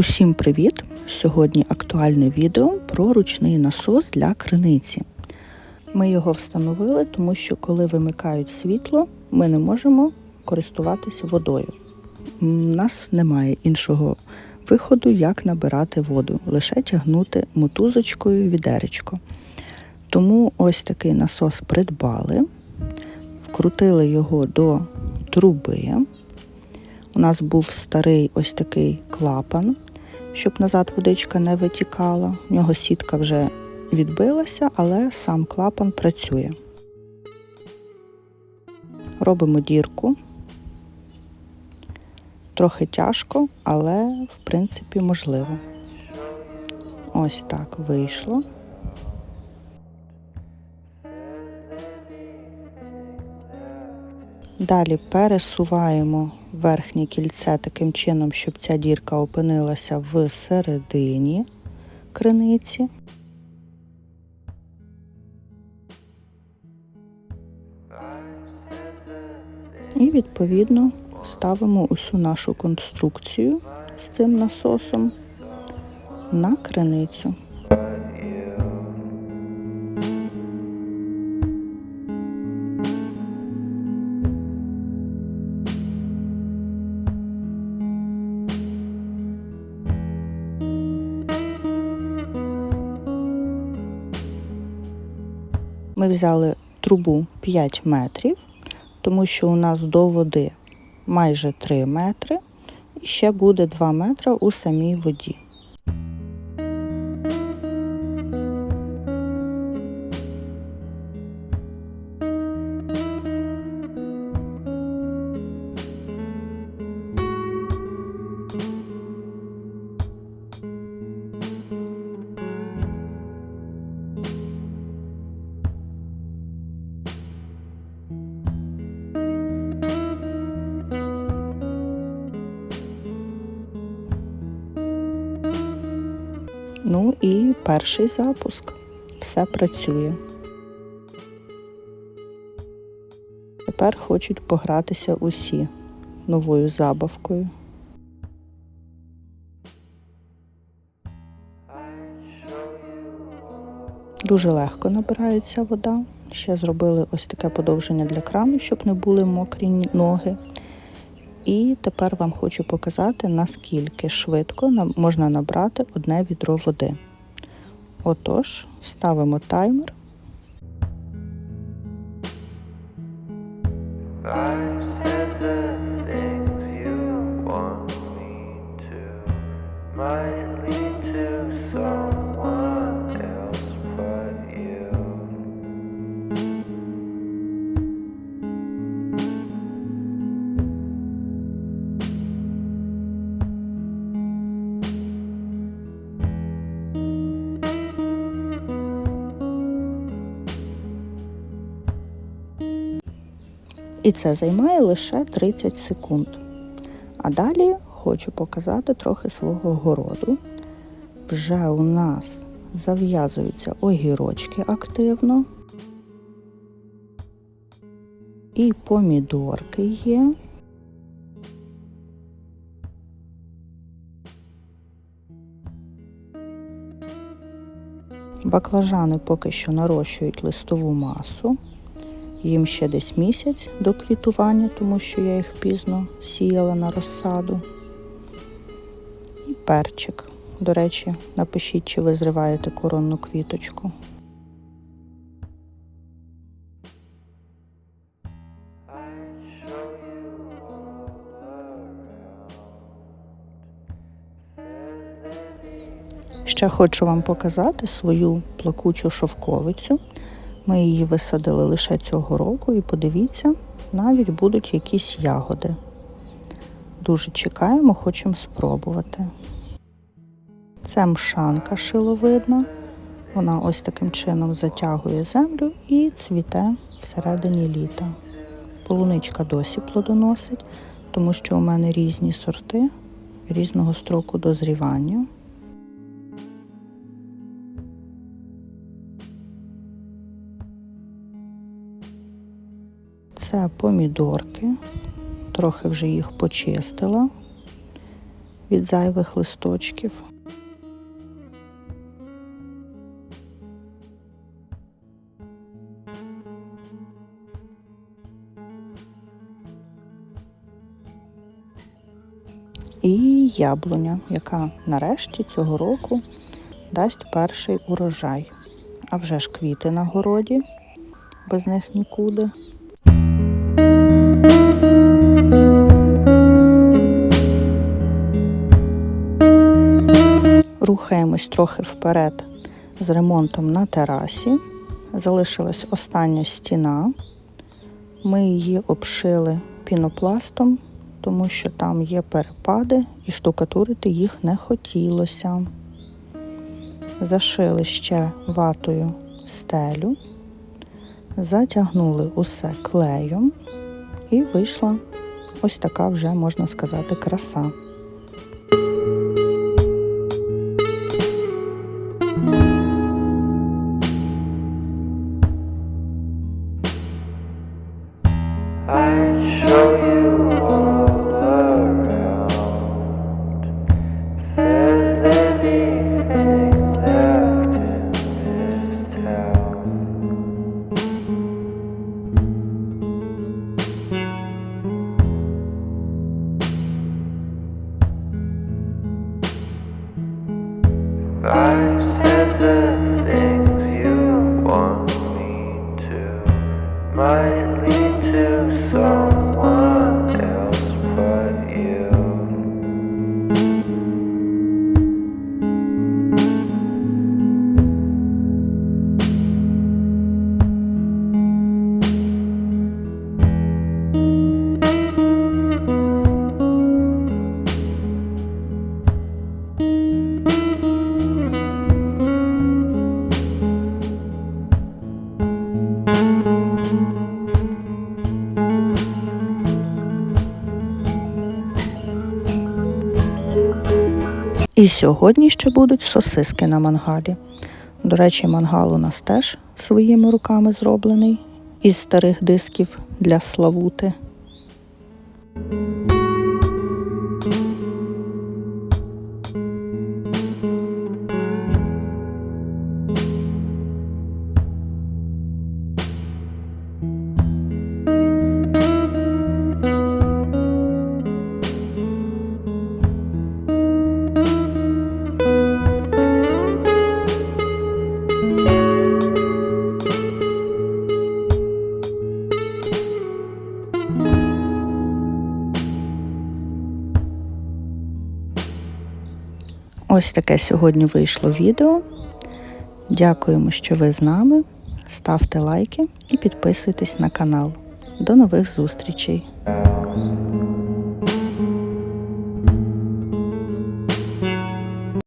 Усім привіт! Сьогодні актуальне відео про ручний насос для криниці. Ми його встановили, тому що коли вимикають світло, ми не можемо користуватися водою. У нас немає іншого виходу, як набирати воду, лише тягнути мотузочкою відеречко. Тому ось такий насос придбали, вкрутили його до труби. У нас був старий ось такий клапан, щоб назад водичка не витікала. У нього сітка вже відбилася, але сам клапан працює. Робимо дірку. Трохи тяжко, але в принципі можливо. Ось так вийшло. Далі пересуваємо верхнє кільце таким чином, щоб ця дірка опинилася в середині криниці. І відповідно ставимо усю нашу конструкцію з цим насосом на криницю. Ми взяли трубу 5 метрів, тому що у нас до води майже 3 метри, і ще буде 2 метри у самій воді. Ну і перший запуск. Все працює. Тепер хочуть погратися усі новою забавкою. Дуже легко набирається вода. Ще зробили ось таке подовження для крану, щоб не були мокрі ноги. І тепер вам хочу показати, наскільки швидко можна набрати одне відро води. Отож, ставимо таймер. І це займає лише 30 секунд. А далі хочу показати трохи свого городу. Вже у нас зав'язуються огірочки активно. І помідорки є. Баклажани поки що нарощують листову масу. Їм ще десь місяць до квітування, тому що я їх пізно сіяла на розсаду. І перчик. До речі, напишіть, чи ви зриваєте коронну квіточку. Ще хочу вам показати свою плакучу шовковицю. Ми її висадили лише цього року і подивіться, навіть будуть якісь ягоди. Дуже чекаємо, хочемо спробувати. Це мшанка шиловидна. Вона ось таким чином затягує землю і цвіте всередині літа. Полуничка досі плодоносить, тому що у мене різні сорти різного строку дозрівання. Це помідорки, трохи вже їх почистила. від зайвих листочків. І яблуня, яка нарешті цього року дасть перший урожай. А вже ж квіти на городі, без них нікуди. Рухаємось трохи вперед з ремонтом на терасі. Залишилась остання стіна. Ми її обшили пінопластом, тому що там є перепади і штукатурити їх не хотілося. Зашили ще ватою стелю, затягнули усе клеєм і вийшла ось така вже, можна сказати, краса. Bye. І сьогодні ще будуть сосиски на мангалі. До речі, мангал у нас теж своїми руками зроблений із старих дисків для славути. Ось таке сьогодні вийшло відео. Дякуємо, що ви з нами. Ставте лайки і підписуйтесь на канал. До нових зустрічей!